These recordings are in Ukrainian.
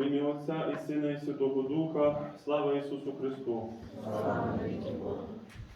В ім'я Отця і Сина, і Святого Духа, слава Ісусу Христу!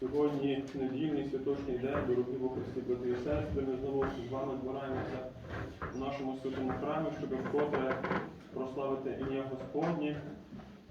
Сьогодні недільний святочний день, дорогі во Христі, брати і сестри, ми знову з вами збираємося в нашому святому храмі, щоб вкотре прославити ім'я Господнє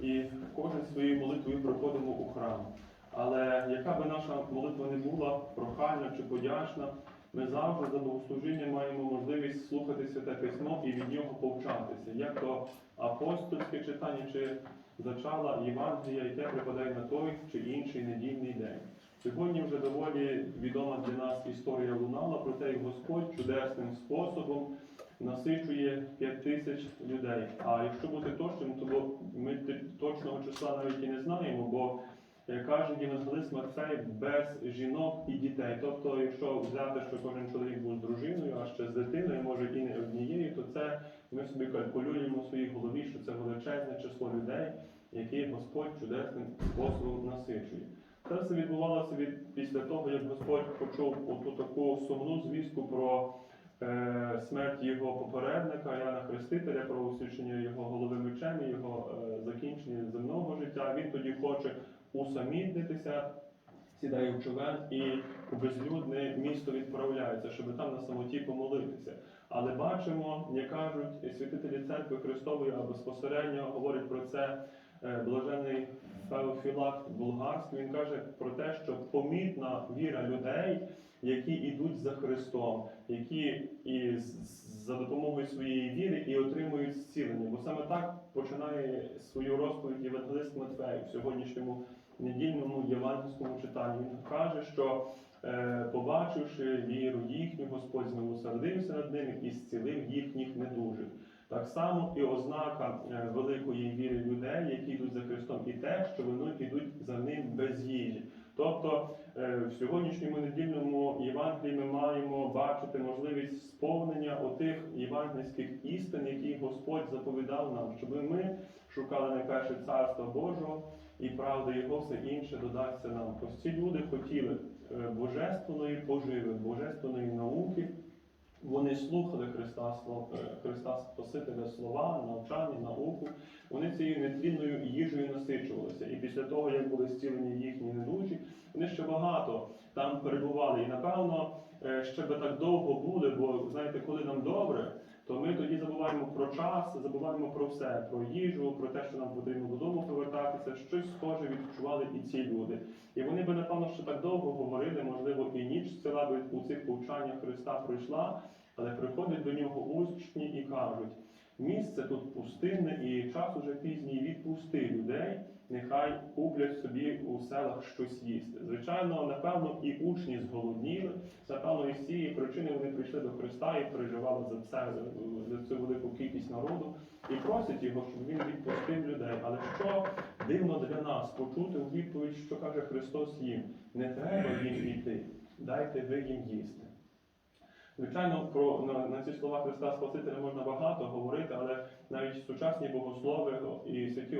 і кожен своєю молитвою приходимо у храм. Але яка би наша молитва не була, прохальна чи подячна, ми завжди за богослужіння маємо можливість слухати святе письмо і від нього повчатися, як то апостольське читання чи зачала Євангелія, яке припадає на той чи інший недільний день. Сьогодні вже доволі відома для нас історія лунала про те, як Господь чудесним способом насичує 5 тисяч людей. А якщо бути точним, то ми точного числа навіть і не знаємо, бо каже Євангелист Матфей, без жінок і дітей. Тобто, якщо взяти, що кожен чоловік був з дружиною, а ще з дитиною, може і не однією, то це ми собі калькулюємо в своїй голові, що це величезне число людей, які Господь чудесним способом насичує. Це все відбувалося від після того, як Господь почув оту таку сумну звістку про е, смерть його попередника Яна Хрестителя, про усічення його голови мечем, і його е, закінчення земного життя. Він тоді хоче усамітнитися, сідає в човен і у безлюдне місто відправляється, щоб там на самоті помолитися. Але бачимо, як кажуть святителі церкви Христової, а безпосередньо говорить про це е, блажений Феофілакт Булгарський. Він каже про те, що помітна віра людей, які йдуть за Христом, які і за допомогою своєї віри і отримують зцілення. Бо саме так починає свою розповідь Євангелист Матфей в сьогоднішньому недільному євангельському читанні. Він каже, що е, побачивши віру їхню, Господь змилосердився над ними і зцілив їхніх недужих. Так само і ознака е, великої віри людей, які йдуть за Христом, і те, що вони йдуть за ним без їжі. Тобто е, в сьогоднішньому недільному Євангелії ми маємо бачити можливість сповнення отих євангельських істин, які Господь заповідав нам, щоб ми шукали найперше царства Божого і правди Його, все інше додасться нам. Ось ці люди хотіли е, божественної поживи, божественної науки. Вони слухали Христа, е, Христа Спасителя слова, навчання, науку. Вони цією нетлінною їжею насичувалися. І після того, як були зцілені їхні недужі, вони ще багато там перебували. І напевно е, ще би так довго були, бо знаєте, коли нам добре, то ми тоді забуваємо про час, забуваємо про все, про їжу, про те, що нам потрібно додому повертатися. Щось схоже відчували і ці люди. І вони би, напевно, ще так довго говорили, можливо, і ніч ціла би у цих повчаннях Христа пройшла, але приходять до нього учні і кажуть: місце тут пустинне, і час уже пізній відпусти людей, нехай куплять собі у селах щось їсти. Звичайно, напевно, і учні зголодніли. Напевно, із цієї причини вони прийшли до Христа і переживали за це, за цю велику кількість народу, і просять його, щоб він відпустив людей. Але що дивно для нас почути у відповідь, що каже Христос їм: не треба їм йти, дайте ви їм їсти. Звичайно, про на, на ці слова Христа Спасителя можна багато говорити, але навіть сучасні богослови і святі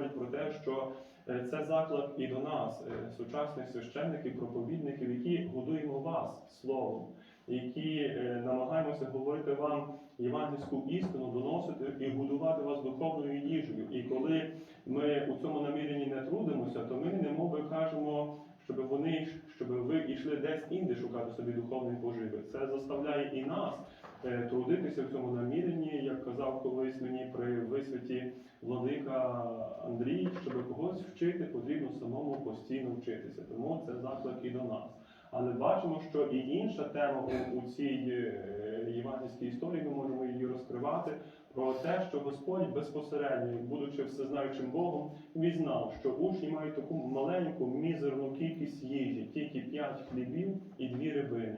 отці говорять про те, що е, це заклад і до нас, е, сучасних священників, проповідників, які годуємо вас словом, які е, намагаємося говорити вам євангельську істину, доносити і годувати вас духовною їжею. І коли ми у цьому наміренні не трудимося, то ми немов би кажемо щоб вони щоб ви йшли десь інде шукати собі духовної поживи. Це заставляє і нас е, трудитися в цьому наміренні, як казав колись мені при висвіті владика Андрій, щоб когось вчити, потрібно самому постійно вчитися. Тому це заклик і до нас. Але бачимо, що і інша тема у, цій е, євангельській історії, ми можемо її розкривати про те, що Господь безпосередньо, будучи всезнаючим Богом, він знав, що учні мають таку маленьку мізерну кількість їжі, тільки п'ять хлібів і дві рибини.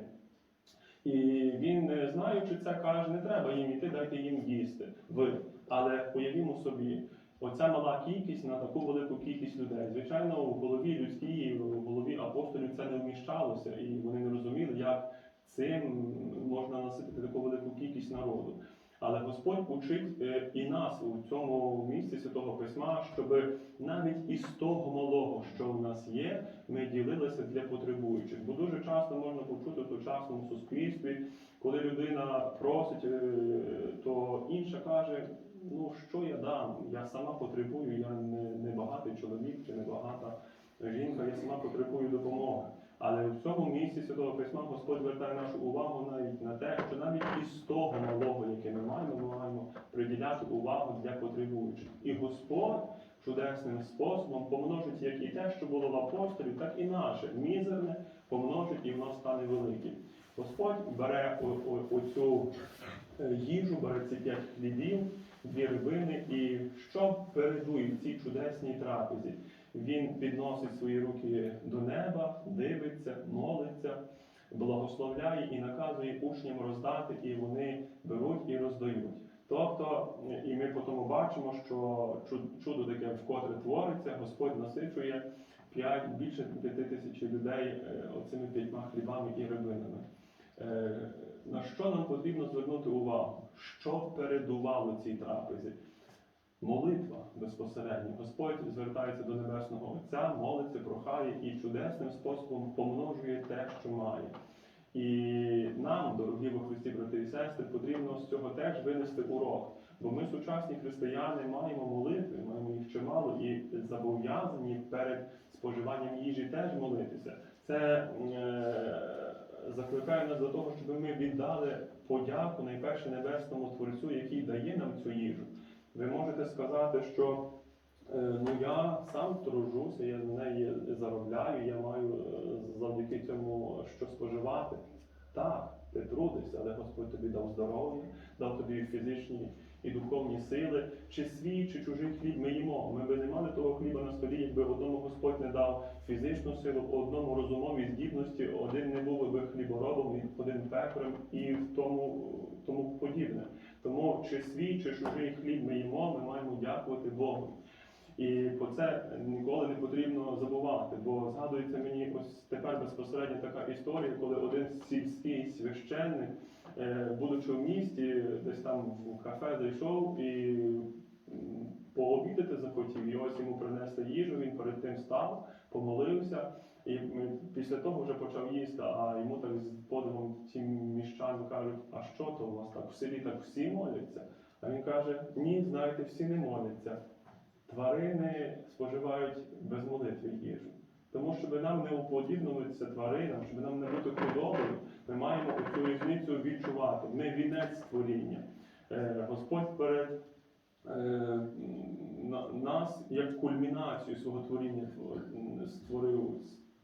І він, е, знаючи це, каже, не треба їм іти, дайте їм їсти. Ви. Але уявімо собі, оця мала кількість на таку велику кількість людей. Звичайно, у голові людській, у голові апостолів це не вміщалося, і вони не розуміли, як цим можна наситити таку велику кількість народу. Але Господь учить е, і нас у цьому місці Святого Письма, щоб навіть із того малого, що в нас є, ми ділилися для потребуючих. Бо дуже часто можна почути в сучасному суспільстві, коли людина просить, е, то інша каже: ну що я дам? Я сама потребую, я не, не багатий чоловік чи не багата жінка, я сама потребую допомоги. Але в цьому місці Святого Письма Господь звертає нашу увагу навіть на те, що навіть із того малого, яке ми маємо, ми маємо приділяти увагу для потребуючих. І Господь чудесним способом помножить як і те, що було в апостолів, так і наше мізерне помножить, і воно стане великим. Господь бере оцю е, їжу, бере ці п'ять хлібів, дві рибини, і що передує в цій чудесній трапезі? Він підносить свої руки до неба, дивиться, молиться, благословляє і наказує учням роздати, і вони беруть і роздають. Тобто, і ми потім бачимо, що чудо таке вкотре твориться, Господь насичує п'ять, більше п'яти тисяч людей е, оцими п'ятьма хлібами і рибинами. Е, На що нам потрібно звернути увагу? Що передувало цій трапезі? Молитва безпосередньо. Господь звертається до Небесного Отця, молиться, прохає і чудесним способом помножує те, що має. І нам, дорогі во Христі, брати і сестри, потрібно з цього теж винести урок. Бо ми, сучасні християни, маємо молитви, маємо їх чимало і зобов'язані перед споживанням їжі теж молитися. Це е, закликає нас до того, щоб ми віддали подяку найперше небесному Творцю, який дає нам цю їжу. Ви можете сказати, що е, ну я сам тружуся, я на неї заробляю, я маю е, завдяки цьому що споживати. Так, ти трудишся, але Господь тобі дав здоров'я, дав тобі фізичні і духовні сили, чи свій, чи чужий хліб ми їмо. Ми би не мали того хліба на столі, якби одному Господь не дав фізичну силу, одному розумові здібності, один не був би хліборобом, один пекарем і тому, тому подібне. Тому чи свій, чи чужий хліб ми їмо, ми маємо дякувати Богу. І про це ніколи не потрібно забувати, бо згадується мені ось тепер безпосередньо така історія, коли один сільський священник, е, будучи в місті, десь там в кафе зайшов і пообідати захотів, і ось йому принесли їжу, він перед тим став, помолився, і після того вже почав їсти, а йому так з подивом ці кажуть, а що то у вас так в селі так всі моляться? А він каже, ні, знаєте, всі не моляться. Тварини споживають без молитви їжу. Тому, щоб нам не уподібнуватися тваринам, щоб нам не бути худобою, ми маємо цю різницю відчувати. Ми вінець створіння. Е, Господь перед е, нас як кульмінацію свого творіння створив.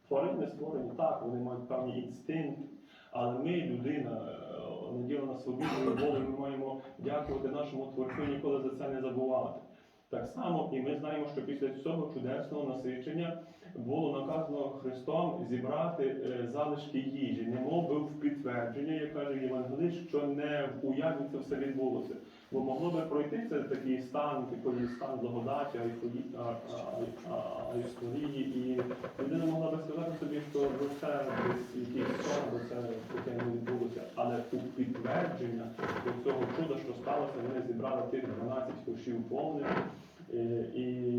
Тварини створені так, вони мають певні інстинкти, але ми, людина, е, наділена свободою волею, ми маємо дякувати нашому творцю, ніколи за це не забувати. Так само, і ми знаємо, що після цього чудесного насичення було наказано Христом зібрати е, залишки їжі, немов би в підтвердження, як каже Євангелист, що не в уяві це все відбулося. Бо могло би пройти це такий стан, такий стан благодаті, а, і людина могла би сказати собі, що ну, це десь якийсь сон, бо це таке не відбулося. Але у підтвердження до цього чуда, що сталося, вони зібрали тих 12 кошів повних. Е, І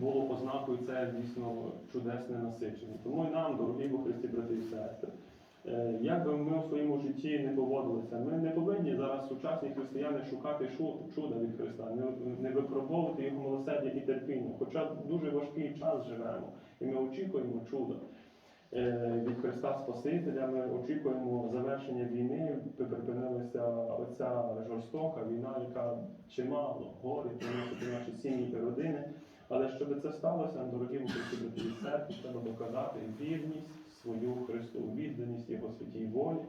було ознакою це дійсно чудесне насичення. Тому і нам, дорогі Бо Христі, брати і сестри, як би ми у своєму житті не поводилися, ми не повинні зараз сучасні християни шукати шу- чуда від Христа, не, випробовувати його милосердя і терпіння. Хоча дуже важкий час живемо, і ми очікуємо чуда. Е, Від Христа Спасителя ми очікуємо завершення війни, припинилася оця жорстока війна, яка чимало горе приносить наші сім'ї і родини. Але щоб це сталося, дорогі брати і сестри, треба доказати вірність свою Христу, відданість Його святій волі,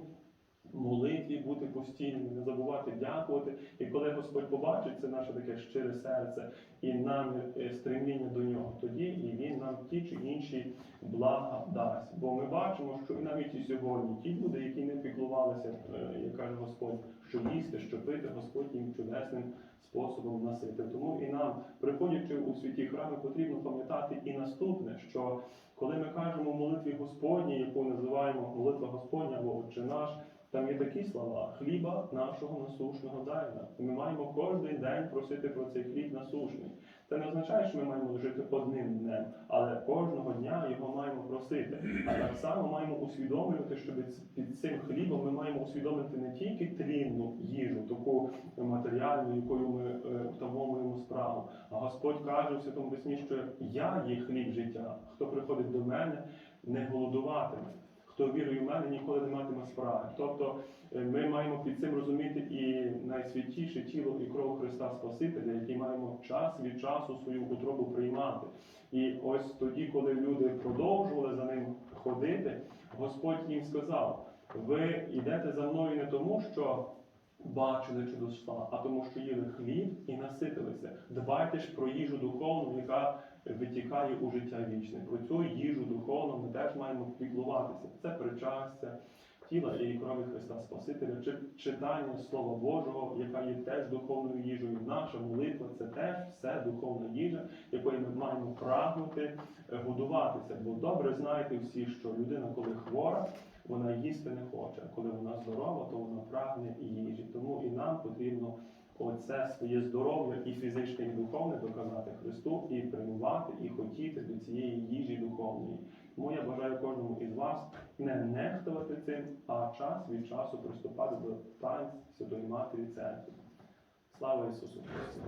молитві, бути постійними, не забувати дякувати. І коли Господь побачить це наше таке щире серце і нам е, стремління до нього, тоді і Він нам ті чи інші блага дасть. Бо ми бачимо, що і навіть і сьогодні ті люди, які не піклувалися, е, як каже Господь, що їсти, що пити, Господь їм чудесним способом наситив. Тому і нам, приходячи у святі храми, потрібно пам'ятати і наступне, що коли ми кажемо молитві Господній, яку називаємо молитва Господня або Отче наш, там є такі слова хліба нашого насушного дай нам. Ми маємо кожен день просити про цей хліб насушний. Це не означає, що ми маємо жити одним днем, але кожного дня його маємо просити. А так само маємо усвідомлювати, що під- цим хлібом ми маємо усвідомити не тільки трінну їжу, таку матеріальну, якою ми е, втамовуємо справу. А Господь каже у Святому Письмі, що я є хліб життя. Хто приходить до мене, не голодуватиме. Хто вірує в мене, ніколи не матиме справи. Тобто е, ми маємо під цим розуміти і найсвятіше тіло і кров Христа Спасителя, який маємо час від часу свою утробу приймати. І ось тоді, коли люди продовжували за ним ходити, Господь їм сказав: ви йдете за мною не тому, що бачили чудеса, а тому, що їли хліб і наситилися. Дбайте ж про їжу духовну, яка витікає у життя вічне. Про цю їжу духовну ми теж маємо піклуватися. Це причастя. Тіла і крові Христа Спасителя, чи читання Слова Божого, яка є теж духовною їжею. Наша молитва це теж все духовна їжа, якої ми маємо прагнути е, годуватися. Бо добре знаєте всі, що людина, коли хвора, вона їсти не хоче. А коли вона здорова, то вона прагне їжі. Тому і нам потрібно оце своє здоров'я і фізичне, і духовне доказати Христу, і приймувати, і хотіти до цієї їжі духовної. Тому я бажаю кожному із вас не нехтувати цим, а час від часу приступати до танців Святої Матері Церкви. Слава Ісусу Христу!